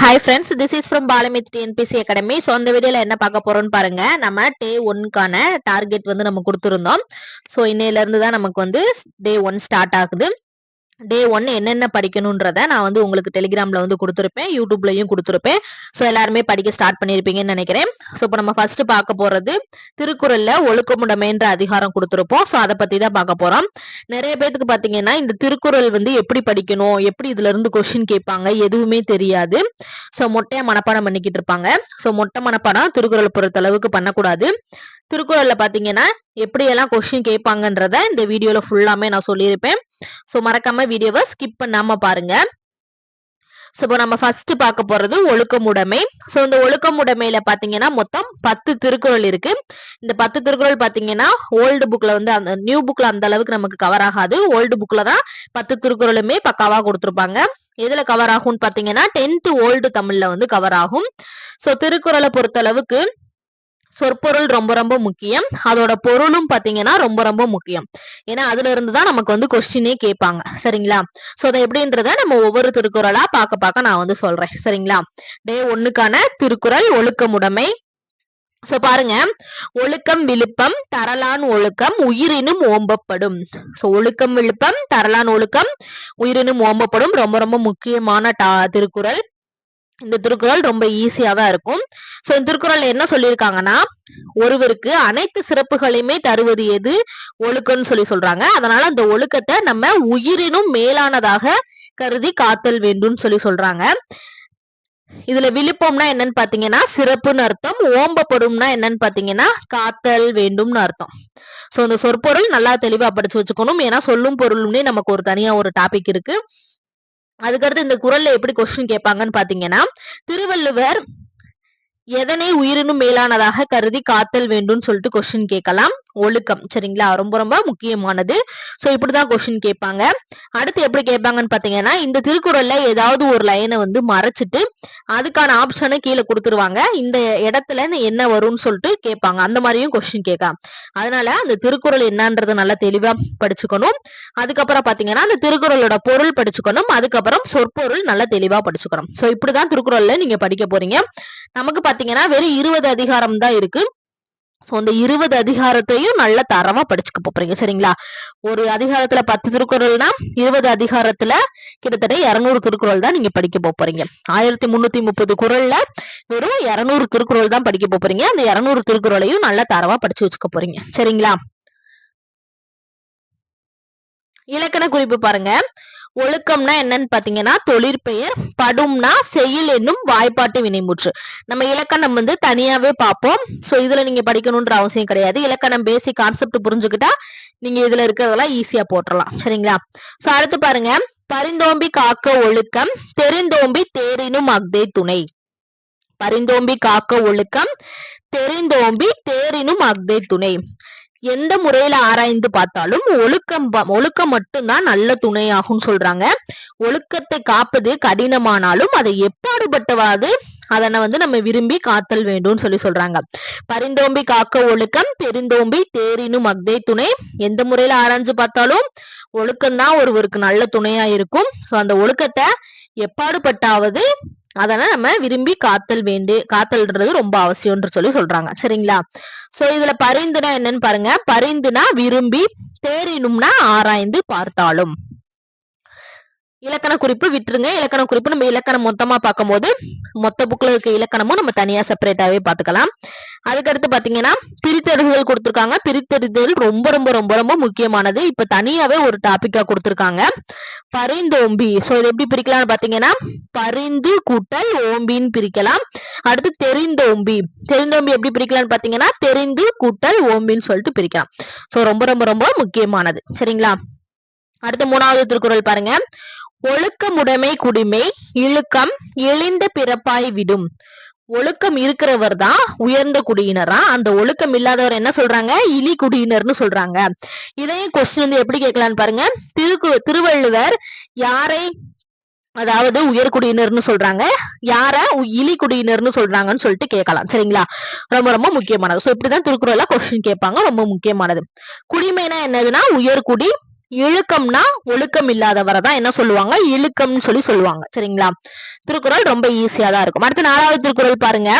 Hi friends this is from Balamith TNPSC academy so அந்த வீடியோவில் என்ன பார்க்க போறோம்னு பாருங்க. நம்ம டே ஒன்க்கான டார்கெட் வந்து நம்ம கொடுத்துருந்தோம். ஸோ இன்னையில இருந்து தான் நமக்கு வந்து டே ஒன் ஸ்டார்ட் ஆகுது. டே ஒன் என்னென்ன படிக்கணுன்றத நான் வந்து உங்களுக்கு டெலிகிராம்ல வந்து கொடுத்துருப்பேன் யூடியூப்லயும் கொடுத்துருப்பேன். ஸோ எல்லாருமே படிக்க ஸ்டார்ட் பண்ணியிருப்பீங்கன்னு நினைக்கிறேன். ஸோ இப்போ நம்ம ஃபர்ஸ்ட் பார்க்க போறது திருக்குறள்ல ஒழுக்கமுடமைன்ற அதிகாரம் கொடுத்துருப்போம். ஸோ அதை பத்தி தான் பார்க்க போறோம். நிறைய பேத்துக்கு பாத்தீங்கன்னா இந்த திருக்குறள் வந்து எப்படி படிக்கணும் எப்படி இதுல இருந்து கொஸ்டின் கேட்பாங்க எதுவுமே தெரியாது. ஸோ மொட்டையா மனப்பாடம் பண்ணிக்கிட்டு இருப்பாங்க. ஸோ மொட்டை மனப்பாடம் திருக்குறள் பொறுத்த அளவுக்கு பண்ணக்கூடாது. திருக்குறள்ல பாத்தீங்கன்னா எப்படியெல்லாம் கொஸ்டின் கேட்பாங்கன்றத இந்த வீடியோல ஃபுல்லாமே நான் சொல்லியிருப்பேன். ஸோ மறக்காம வீடியோவை ஸ்கிப் பண்ணாம பாருங்க. ஸோ இப்போ நம்ம ஃபர்ஸ்ட் பார்க்க போறது ஒழுக்கமுடைமை ஸோ இந்த ஒழுக்கமுடைமையில பாத்தீங்கன்னா மொத்தம் பத்து திருக்குறள் இருக்கு. இந்த பத்து திருக்குறள் பாத்தீங்கன்னா ஓல்டு புக்ல வந்து அந்த நியூ புக்ல அந்த அளவுக்கு நமக்கு கவர் ஆகாது. ஓல்டு புக்ல தான் பத்து திருக்குறளுமே பக்காவா கொடுத்துருப்பாங்க. எதுல கவர் ஆகும்னு பாத்தீங்கன்னா டென்த் ஓல்டு தமிழ்ல வந்து கவர் ஆகும். ஸோ திருக்குறளை பொறுத்த அளவுக்கு சொற்பொருள் ரொம்ப ரொம்ப முக்கியம். அதோட பொருளும் பாத்தீங்கன்னா ரொம்ப ரொம்ப முக்கியம். ஏன்னா அதுல இருந்து தான் நமக்கு வந்து கொஸ்டினே கேட்பாங்க. சரிங்களா? சோ அதை எப்படின்றத நம்ம ஒவ்வொரு திருக்குறளா பார்க்க பார்க்க நான் வந்து சொல்றேன். சரிங்களா? டே ஒண்ணுக்கான திருக்குறள் ஒழுக்கமுடைமை சோ பாருங்க. ஒழுக்கம் விழுப்பம் தரலான் ஒழுக்கம் உயிரினும் ஓம்பப்படும். சோ ஒழுக்கம் விழுப்பம் தரலான் ஒழுக்கம் உயிரினும் ஓம்பப்படும். ரொம்ப ரொம்ப முக்கியமான திருக்குறள். இந்த திருக்குறள் ரொம்ப ஈஸியாவா இருக்கும். சோ இந்த திருக்குறள் என்ன சொல்லியிருக்காங்கன்னா ஒருவருக்கு அனைத்து சிறப்புகளையுமே தருவது எது? ஒழுக்கம்னு சொல்லி சொல்றாங்க. அதனால அந்த ஒழுக்கத்தை நம்ம உயிரினும் மேலானதாக கருதி காத்தல் வேண்டும்னு சொல்லி சொல்றாங்க. இதுல விழுப்பம்னா என்னன்னு பாத்தீங்கன்னா சிறப்புன்னு அர்த்தம் ஓம்பப்படும்னா என்னன்னு பாத்தீங்கன்னா காத்தல் வேண்டும்னு அர்த்தம். சோ இந்த சொற்பொருள் நல்லா தெளிவா படிச்சு வச்சுக்கணும். ஏன்னா சொல்லும் பொருளும்னே நமக்கு ஒரு தனியா ஒரு டாபிக் இருக்கு. அதுக்கடுத்து இந்த குரல்ல எப்படி கொஸ்டின் கேட்பாங்கன்னு பாத்தீங்கன்னா திருவள்ளுவர் எதனை உயிரினும் மேலானதாக கருதி காத்தல் வேண்டும் சொல்லிட்டு கொஸ்டின் கேட்கலாம். ஒழுக்கம். சரிங்களா? ரொம்ப ரொம்ப முக்கியமானது. சோ இப்படிதான் கொஸ்டின் கேட்பாங்க. அடுத்து எப்படி கேட்பாங்கன்னு பாத்தீங்கன்னா இந்த திருக்குறள்ல ஏதாவது ஒரு லைனை வந்து மறைச்சிட்டு அதுக்கான ஆப்ஷனை கீழே கொடுத்துருவாங்க. இந்த இடத்துல என்ன வரும்னு சொல்லிட்டு கேட்பாங்க. அந்த மாதிரியும் கொஸ்டின் கேட்கலாம். அதனால அந்த திருக்குறள் என்னன்றதை நல்லா தெளிவா படிச்சுக்கணும். அதுக்கப்புறம் பாத்தீங்கன்னா அந்த திருக்குறளோட பொருள் படிச்சுக்கணும். அதுக்கப்புறம் சொற்பொருள் நல்லா தெளிவா படிச்சுக்கணும். சோ இப்படிதான் திருக்குறள்ல நீங்க படிக்க போறீங்க. நமக்கு பாத்தீங்கன்னா வெறும் இருபது அதிகாரம் தான் இருக்கு. ஸோ அந்த இருபது அதிகாரத்தையும் நல்ல தரமா படிச்சுக்க போறீங்க. சரிங்களா? ஒரு அதிகாரத்துல பத்து திருக்குறள்னா இருபது அதிகாரத்துல கிட்டத்தட்ட இரநூறு திருக்குறள் தான் நீங்க படிக்க போறீங்க. ஆயிரத்தி முன்னூத்தி முப்பது குரல்ல வெறும் இரநூறு திருக்குறள் தான் படிக்க போறீங்க. அந்த இரநூறு திருக்குறளையும் நல்ல தரமா படிச்சு வச்சுக்க போறீங்க. சரிங்களா? இலக்கண குறிப்பு பாருங்க. ஒழுக்கம்னா என்னன்னு பாத்தீங்கன்னா தொழிற்பெயர் படும்னா செயல் என்னும் வாய்ப்பாட்டு வினைமுற்று. நம்ம இலக்கணம் வந்து தனியாவே பார்ப்போம். சோ இதுல நீங்க படிக்கணும்ன்ற அவசியம் கிடையாது. இலக்கணம் பேசிக் கான்செப்ட் புரிஞ்சுக்கிட்டா நீங்க இதுல இருக்கிறதெல்லாம் ஈஸியா போட்டுடலாம் சரிங்களா? சோ அடுத்து பாருங்க. பரிந்தோம்பி காக்க ஒழுக்கம் தெரிந்தோம்பி தேரினும் அக்தே துணை. பரிந்தோம்பி காக்க ஒழுக்கம் தெரிந்தோம்பி தேரினும் அக்தே துணை. எந்த முறையில ஆராய்ந்து பார்த்தாலும் ஒழுக்கம் ஒழுக்கம் மட்டும்தான் நல்ல துணையாகும் சொல்றாங்க. ஒழுக்கத்தை காப்பது கடினமானாலும் அதை எப்பாடுபட்டவாது அதனை வந்து நம்ம விரும்பி காத்தல் வேண்டும் சொல்லி சொல்றாங்க. பரிந்தோம்பி காக்க ஒழுக்கம் தெரிந்தோம்பி தேரினும் அக்தே துணை. எந்த முறையில ஆராய்ஞ்சு பார்த்தாலும் ஒழுக்கம்தான் ஒருவருக்கு நல்ல துணையா இருக்கும். சோ அந்த ஒழுக்கத்தை எப்பாடுபட்டாவது அதனால நம்ம விரும்பி காத்தல் வேண்டு காத்தல்ன்றது ரொம்ப அவசியம்னு சொல்லி சொல்றாங்க. சரிங்களா? சோ இதுல பரிந்துனா என்னன்னு பாருங்க. பரிந்துனா விரும்பி தேறினும்னா ஆராய்ந்து பார்த்தாலும். இலக்கண குறிப்பு விட்டுருங்க. இலக்கண குறிப்பு நம்ம இலக்கணம் மொத்தமா பார்க்கும்போது மொத்த புக்ல இருக்க இலக்கணமும் நம்ம தனியா செப்பரேட்டாவே பாத்துக்கலாம் அதுக்கடுத்து பாத்தீங்கன்னா பிரித்தறிதல் கொடுத்துருக்காங்க. பிரித்தறிதல் ரொம்ப ரொம்ப ரொம்ப ரொம்ப முக்கியமானது. இப்ப தனியாவே ஒரு டாபிக்கா கொடுத்துருக்காங்க. பரிந்தோம்பி. சோ இது எப்படி பிரிக்கலாம்னு பாத்தீங்கன்னா பரிந்து கூட்டல் ஓம்பின்னு பிரிக்கலாம். அடுத்து தெரிந்தோம்பி. தெரிந்தோம்பி எப்படி பிரிக்கலாம்னு பாத்தீங்கன்னா தெரிந்து கூட்டல் ஓம்பின்னு சொல்லிட்டு பிரிக்கலாம். சோ ரொம்ப ரொம்ப ரொம்ப முக்கியமானது. சரிங்களா? அடுத்து மூணாவது திருக்குறள் பாருங்க. ஒழுக்கமுடைமை குடிமை இழுக்கம் இழிந்த பிறப்பாய் விடும். ஒழுக்கம் இருக்கிறவர் தான் உயர்ந்த குடியினரா? அந்த ஒழுக்கம் இல்லாதவர் என்ன சொல்றாங்க? இலி குடியினர்னு சொல்றாங்க. இதையும் கொஸ்டின் வந்து எப்படி கேட்கலான்னு பாருங்க. திருக்கு திருவள்ளுவர் யாரை அதாவது உயர்குடியினர்னு சொல்றாங்க. யார? இலி குடியினர்னு சொல்றாங்கன்னு சொல்லிட்டு கேட்கலாம். சரிங்களா? ரொம்ப ரொம்ப முக்கியமானது. சோ இப்படிதான் திருக்குறள்ல கொஸ்டின் கேட்பாங்க. ரொம்ப முக்கியமானது. குடிமைனா என்னதுன்னா உயர்குடி இழுக்கம்னா ஒழுக்கம் இல்லாதவரை தான் என்ன சொல்லுவாங்க? இழுக்கம்னு சொல்லி சொல்லுவாங்க. சரிங்களா? திருக்குறள் ரொம்ப ஈஸியா தான் இருக்கும். அடுத்து நாலாவது திருக்குறள் பாருங்க.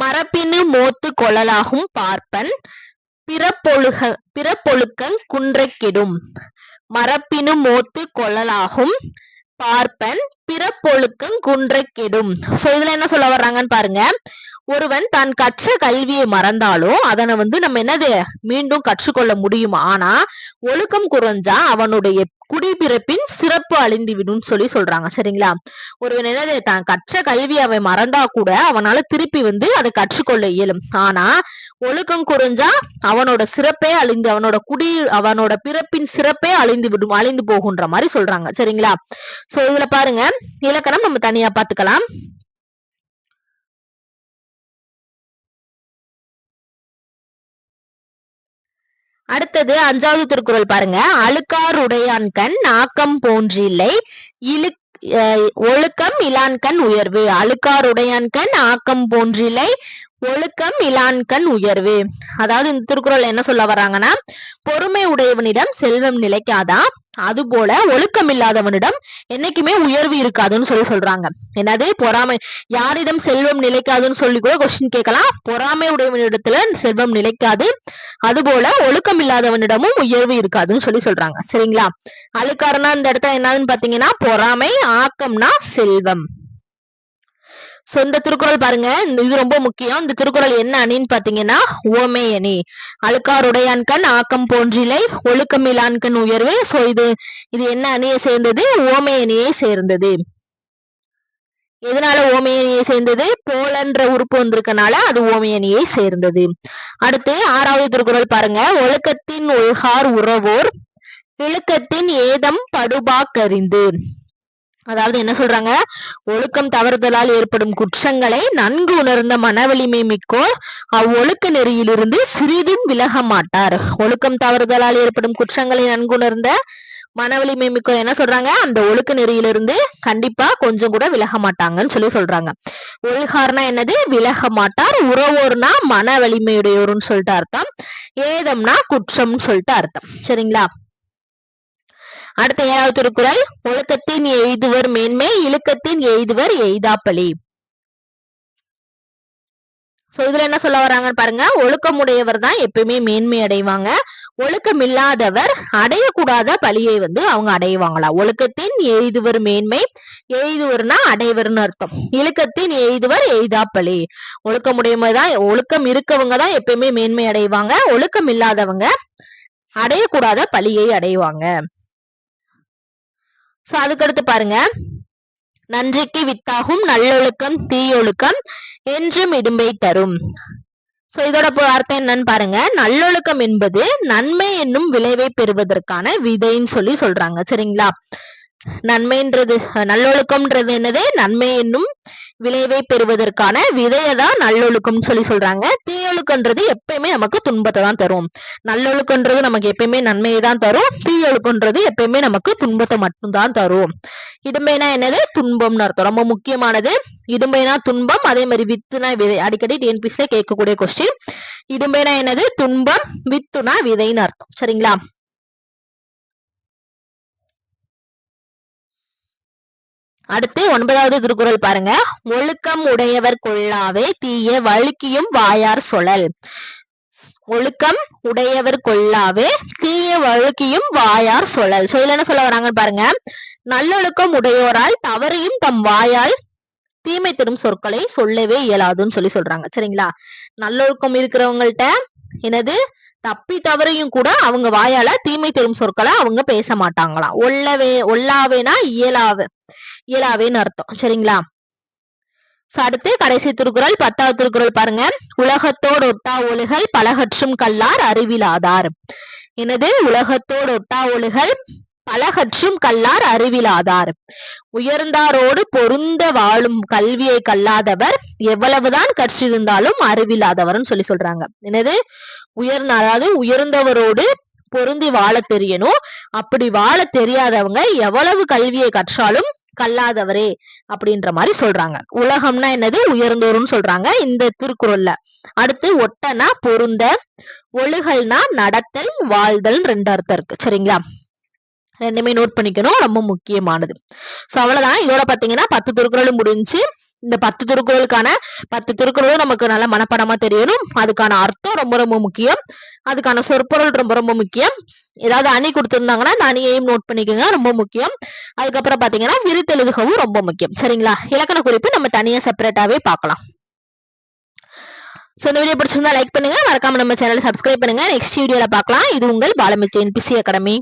மரப்பினு மோத்து கொழலாகும் பார்ப்பன் பிறப்பொழுக பிறப்பொழுக்கங் குன்றை மரப்பினு மோத்து கொழலாகும் பார்ப்பன் பிறப்பொழுக்கங் குன்றை கெடும் சோ இதுல என்ன சொல்ல வர்றாங்கன்னு பாருங்க. ஒருவன் தான் கற்ற கல்வியை மறந்தாலும் அதனை வந்து நம்ம என்னது? மீண்டும் கற்றுக்கொள்ள முடியும்? ஆனா ஒழுக்கம் குறைஞ்சா அவனுடைய குடிபிறப்பின் சிறப்பு அழிந்து விடும் சொல்லி சொல்றாங்க. சரிங்களா? ஒருவன் என்னது? தான் கற்ற கல்வி அவன் மறந்தா கூட அவனால திருப்பி வந்து அதை கற்றுக்கொள்ள இயலும். ஆனா ஒழுக்கம் குறைஞ்சா அவனோட சிறப்பே அழிந்து அவனோட குடி அவனோட பிறப்பின் சிறப்பே அழிந்து விடும் அழிந்து போகுன்ற மாதிரி சொல்றாங்க. சரிங்களா? சோ இதுல பாருங்க. இலக்கணம் நம்ம தனியா பாத்துக்கலாம் அடுத்தது அஞ்சாவது திருக்குறள் பாருங்க. அழுக்காருடையான்கண் நாக்கம் போன்றில்லை. இழு ஒழுக்கம் இலான்கண் உயர்வு. அழுக்காருடையான்கண் ஆக்கம் போன்றில்லை. ஒழுக்கம் இலான்கண் உயர்வு. அதாவது இந்த திருக்குறள் என்ன சொல்ல வர்றாங்கன்னா பொறுமை உடையவனிடம் செல்வம் நிலைக்காதா? அது போல ஒழுக்கம் இல்லாதவனிடம் என்னைக்குமே உயர்வு இருக்காதுன்னு சொல்லி சொல்றாங்க. என்னது? பொறாமை. யாரிடம் செல்வம் நிலைக்காதுன்னு சொல்லி கூட கொஸ்டின் கேட்கலாம். பொறாமை உடையவனிடத்துல செல்வம் நிலைக்காது. அது போல ஒழுக்கம் இல்லாதவனிடமும் உயர்வு இருக்காதுன்னு சொல்லி சொல்றாங்க. சரிங்களா? அழுக்காரனா இந்த இடத்துல என்னதுன்னு பாத்தீங்கன்னா பொறாமை ஆக்கம்னா செல்வம். ஸோ இந்த திருக்குறள் பாருங்க. இது ரொம்ப முக்கியம். இந்த திருக்குறள் என்ன அணின்னு பாத்தீங்கன்னா ஓமே அணி. அழுக்காருடையான்கண் ஆக்கம் போன்றிலை ஒழுக்கமிலான்கண் உயர்வு. ஸோ இது இது என்ன அணியை சேர்ந்தது? ஓமே அணியை சேர்ந்தது. எதனால ஓமையணியை சேர்ந்தது? போலன்ற உறுப்பு வந்திருக்கனால அது ஓமையணியை சேர்ந்தது. அடுத்து ஆறாவது திருக்குறள் பாருங்க. ஒழுக்கத்தின் ஒழுகார் உறவோர் இழுக்கத்தின் ஏதம் படுபாக்கறிந்து. அதாவது என்ன சொல்றாங்க? ஒழுக்கம் தவறுதலால் ஏற்படும் குற்றங்களை நன்கு உணர்ந்த மனவலிமை மிக்கோர் அவ்வொழுக்க நெறியிலிருந்து சிறிதும் விலக மாட்டார். ஒழுக்கம் தவறுதலால் ஏற்படும் குற்றங்களை நன்கு உணர்ந்த மனவலிமை மிக்கோர் என்ன சொல்றாங்க? அந்த ஒழுக்க நெறியிலிருந்து கண்டிப்பா கொஞ்சம் கூட விலக மாட்டாங்கன்னு சொல்லி சொல்றாங்க. ஒழுகார்னா என்னது? விலக மாட்டார். உறவோர்னா மன வலிமையுடையோர்னு சொல்லிட்டு அர்த்தம். ஏதம்னா குற்றம்னு சொல்லிட்டு அர்த்தம். சரிங்களா? அடுத்த ஏழாவது திருக்குறள் ஒழுக்கத்தின் எய்துவர் மேன்மை இழுக்கத்தின் எய்துவர் எய்தாப்பலி சோ இதுல என்ன சொல்ல வராங்கன்னு பாருங்க. ஒழுக்கமுடையவர் தான் எப்பயுமே மேன்மை அடைவாங்க. ஒழுக்கம் இல்லாதவர் அடையக்கூடாத பழியை வந்து அவங்க அடைவாங்களா? ஒழுக்கத்தின் எய்துவர் மேன்மை எய்துவர்னா அடைவர்னு அர்த்தம். இழுக்கத்தின் எய்துவர் எய்தாப்பலி ஒழுக்கமுடையவர் தான் ஒழுக்கம் இருக்கவங்க தான் எப்பயுமே மேன்மை அடைவாங்க. ஒழுக்கம் இல்லாதவங்க அடையக்கூடாத பழியை அடைவாங்க. சோ அதுக்கடுத்து பாருங்க. நன்றிக்கு வித்தாகும் நல்லொழுக்கம் தீயொழுக்கம் என்றும் இடும்பை தரும். ஸோ இதோட அர்த்தம் என்னன்னு பாருங்க. நல்லொழுக்கம் என்பது நன்மை என்னும் விளைவை பெறுவதற்கான விதைன்னு சொல்லி சொல்றாங்க. சரிங்களா? நன்மைன்றது நல்லொழுக்கம்ன்றது என்னது? நன்மை என்னும் விளைவை பெறுவதற்கான விதையதான் நல்லொழுக்கம்னு சொல்லி சொல்றாங்க. தீயொழுக்கன்றது எப்பயுமே நமக்கு துன்பத்தை தான் தரும். நல்லொழுக்கன்றது நமக்கு எப்பயுமே நன்மையை தான் தரும். தீயொழுக்கன்றது எப்பயுமே நமக்கு துன்பத்தை மட்டும்தான் தரும். இடும்பைனா என்னது? துன்பம்னு அர்த்தம். ரொம்ப முக்கியமானது. இடும்பைனா துன்பம் அதே மாதிரி வித்துனா விதை. அடிக்கடி டிஎன்பிஎஸ்ல கேட்கக்கூடிய கொஸ்டின் இடும்பைனா என்னது? துன்பம் வித்துனா விதைன்னு அர்த்தம். சரிங்களா? அடுத்து ஒன்பதாவது திருக்குறள் பாருங்க. ஒழுக்கம் உடையவர் கொள்ளாவே தீய வழுக்கியும் வாயார் சொலல். ஒழுக்கம் உடையவர் கொள்ளாவே தீய வழுக்கியும் வாயார் சொலல். சொல்ல என்ன சொல்ல வராங்கன்னு பாருங்க. நல்லொழுக்கம் உடையோரால் தவறையும் தம் வாயால் தீமை தரும் சொற்களை சொல்லவே இயலாதுன்னு சொல்லி சொல்றாங்க. சரிங்களா? நல்லொழுக்கம் இருக்கிறவங்கள்ட்ட என்னது? தப்பி தவறையும் கூட அவங்க வாயால தீமை தரும் சொற்களை அவங்க பேச மாட்டாங்களாம் ஒல்லவே ஒல்லாவேனா இயலாவே இயலாவேன்னு அர்த்தம். சரிங்களா? அடுத்து கடைசி திருக்குறள் பத்தாவது திருக்குறள் பாருங்க. உலகத்தோடு ஒட்டா ஒழுகல் பலகற்றும் கல்லார் அறிவிலாதார். எனது உலகத்தோடு ஒட்டா ஒழுகல் பலகற்றும் கல்லார் அறிவிலாதார். உயர்ந்தாரோடு பொருந்த வாழும் கல்வியை கல்லாதவர் எவ்வளவுதான் கற்றிருந்தாலும் அறிவில்லாதவர்னு சொல்லி சொல்றாங்க. என்னது? உயர்ந்த அதாவது உயர்ந்தவரோடு பொருந்தி வாழ தெரியணும். அப்படி வாழ தெரியாதவங்க எவ்வளவு கல்வியை கற்றாலும் கல்லாதவரே அப்படின்ற மாதிரி சொல்றாங்க. உலகம்னா என்னது? உயர்ந்தோரும் சொல்றாங்க இந்த திருக்குறள்ல. அடுத்து ஒட்டனா பொருந்த ஒழுகல்னா நடத்தல் வாழ்தல் ரெண்டு அர்த்தம் இருக்கு. சரிங்களா? ரெண்டுமே நோட் பண்ணிக்கணும். ரொம்ப முக்கியமானது. சோ அவ்வளவுதான். இதோட பாத்தீங்கன்னா பத்து திருக்குறளும் முடிஞ்சு இந்த பத்து திருக்குறளுக்கான பத்து திருக்குறளும் நமக்கு நல்ல மனப்படமா தெரியணும். அதுக்கான அர்த்தம் ரொம்ப ரொம்ப முக்கியம். அதுக்கான சொற்பொருள் ரொம்ப ரொம்ப முக்கியம். ஏதாவது அணி கொடுத்துருந்தாங்கன்னா அந்த அணியையும் நோட் பண்ணிக்கோங்க ரொம்ப முக்கியம். அதுக்கப்புறம் பாத்தீங்கன்னா விருத்தெழுதுகவும் ரொம்ப முக்கியம். சரிங்களா? இலக்கண குறிப்பு நம்ம தனியா செப்பரேட்டாவே பார்க்கலாம். ஸோ இந்த வீடியோ பிடிச்சிருந்தா லைக் பண்ணுங்க. மறக்காம நம்ம சேனலை சப்ஸ்கிரைப் பண்ணுங்க. நெக்ஸ்ட் வீடியோல பார்க்கலாம். இது உங்கள் பாலமித்து என்பிசி அகாடமி